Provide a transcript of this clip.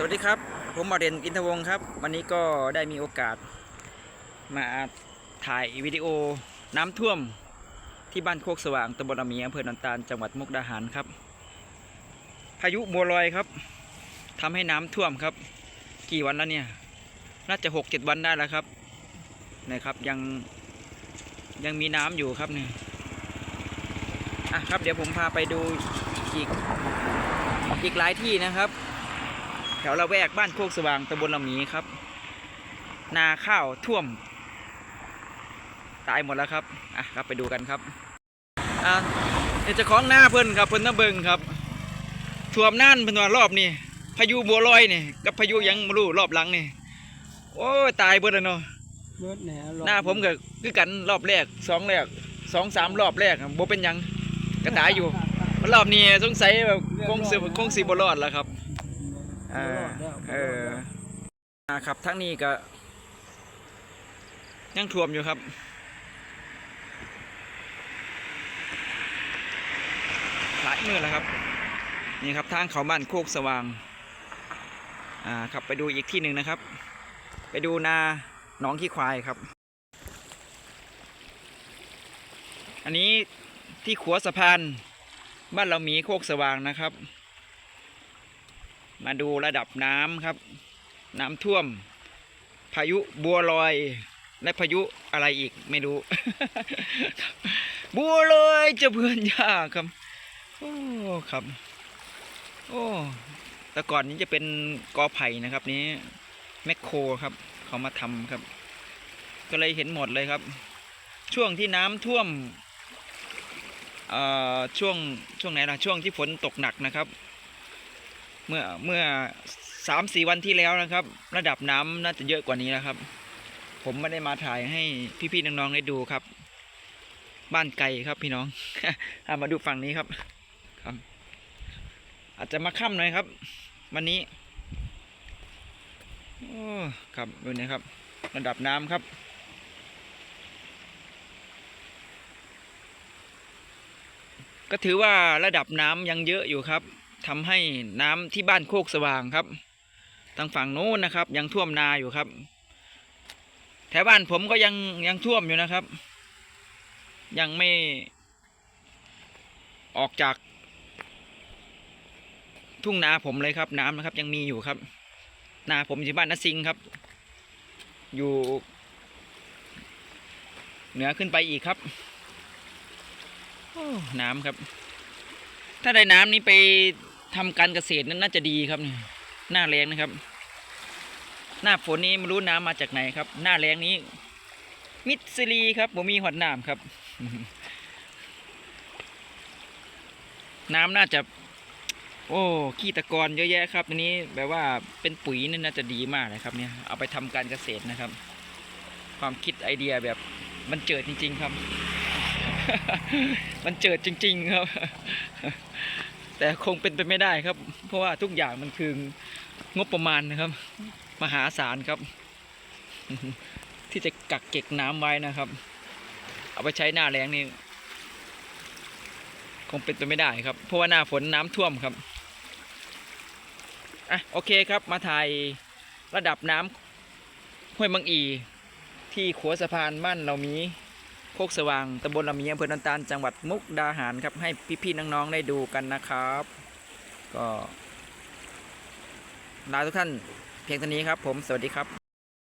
สวัสดีครับ ผมมาเรียนอินทวงศ์ครับ วันนี้ก็ได้มีโอกาสมาถ่ายวิดีโอน้ำท่วมที่บ้านโคกสว่างตำบลอามีอำเภอนันตาลจังหวัดมุกดาหารครับ พายุบัวลอยครับทำให้น้ำท่วมครับ กี่วันแล้วเนี่ย น่าจะหกเจ็ดวันได้แล้วครับนะครับยังยังมีน้ำอยู่ครับเนี่ยอะครับเดี๋ยวผมพาไปดูอีกอีกหลายที่นะครับ แถวละแวกบ้านโคกสว่างตำบลละหมีครับ นาข้าวท่วม ตายหมดแล้วครับอะครับไปดูกันครับอะเดี๋ยวเจะของหน้าเพิ่นครับเพิ่นน้ำเบิงครับท่วมน่านเพิ่นว่ารอบนี่พายุบัวลอยนี่กับพายุหยังไม่รู้รอบหลังนี่โอ้ยตายเบิดแล้วเนาะเบิดแหน่รอบหน้าผมก็คือกันรอบแรกสองแรกสองสามรอบแรกอะบ่เป็นหยังก็ตายอยู่ รอบนี้สงสัยแบบคงสิคงสิบ่รอดแล้วครับ เออเอออ่าครับทั้งนี้ก็ ยังท่วมอยู่ครับหลายมือแล้วครับ นี่ครับทางเขาบ้านโคกสว่าง อ่าครับไปดูอีกที่หนึ่งนะครับ ไปดูนาหนองขี้ควายครับ อันนี้ที่ขัวสะพานบ้านเรามีโคกสว่างนะครับ มาดูระดับน้ำครับ น้ำท่วม พายุบัวลอย และพายุอะไรอีกไม่รู้ บัวลอยจะเพื่อนยากครับ โอ้ครับ โอ้แต่ก่อนนี้จะเป็นกอไผ่นะครับ นี้แมคโครครับ เขามาทำครับ ก็เลยเห็นหมดเลยครับ ช่วงที่น้ำท่วมอ่อช่วงช่วงไหนล่ะช่วงที่ฝนตกหนักนะครับ เมื่อเมื่อสามสี่วันที่แล้วนะครับ ระดับน้ำน่าจะเยอะกว่านี้นะครับ ผมไม่ได้มาถ่ายให้พี่ๆน้องๆได้ดูครับ บ้านไกลครับพี่น้องอะมาดูฝั่งนี้ครับครับ อาจจะมาค่ำหน่อยครับ วันนี้โอ้ครับดูนะครับ ระดับน้ำครับก็ถือว่าระดับน้ำยังเยอะอยู่ครับ ทำให้น้ำที่บ้านโคกสว่างครับทางฝั่งโน้นนะครับ ยังท่วมนาอยู่ครับ แถวบ้านผมก็ยังยังท่วมอยู่นะครับ ยังไม่ออกจาก ทุ่งนาผมเลยครับ น้ำนะครับ ยังมีอยู่ครับ นาผมอยู่บ้านนาซิงครับ อยู่ เหนือขึ้นไปอีกครับน้ำครับ ถ้าได้น้ำนี้ไป ทำการเกษตรนั้นน่าจะดีครับเนี่ยหน้าแรงนะครับ หน้าฝนนี้ไม่รู้น้ำมาจากไหนครับ หน้าแรงนี้ มิดซิลีครับผมมีหอดน้ำครับ น้ำน่าจะ โอ้ขี้ตะกอนเยอะแยะครับอันนี้แบบว่าเป็นปุ๋ยนี่น่าจะดีมากเลยครับ เนี่ยเอาไปทำการเกษตรนะครับ ความคิดไอเดียแบบมันเจิดจริง ๆ ครับ มันเจิดจริง ๆ ครับ แต่คงเป็นไปไม่ได้ครับ เพราะว่าทุกอย่างมันคืองบประมาณนะครับ มหาศาลครับ ที่จะกักเก็บน้ำไว้นะครับ เอาไปใช้หน้าแล้งนี่คงเป็นไปไม่ได้ครับ เพราะว่าหน้าฝนน้ำท่วมครับอะโอเคครับมาถ่ายระดับน้ำห้วยมังอี ที่ขัวสะพานบ้านเรามี โคกสว่างตำบลลำเมียอำเภอนันตาลจังหวัดมุกดาหารครับ ให้พี่ๆน้องๆได้ดูกันนะครับ ก็ลาทุกท่านเพียงเท่านี้ครับ ผมสวัสดีครับ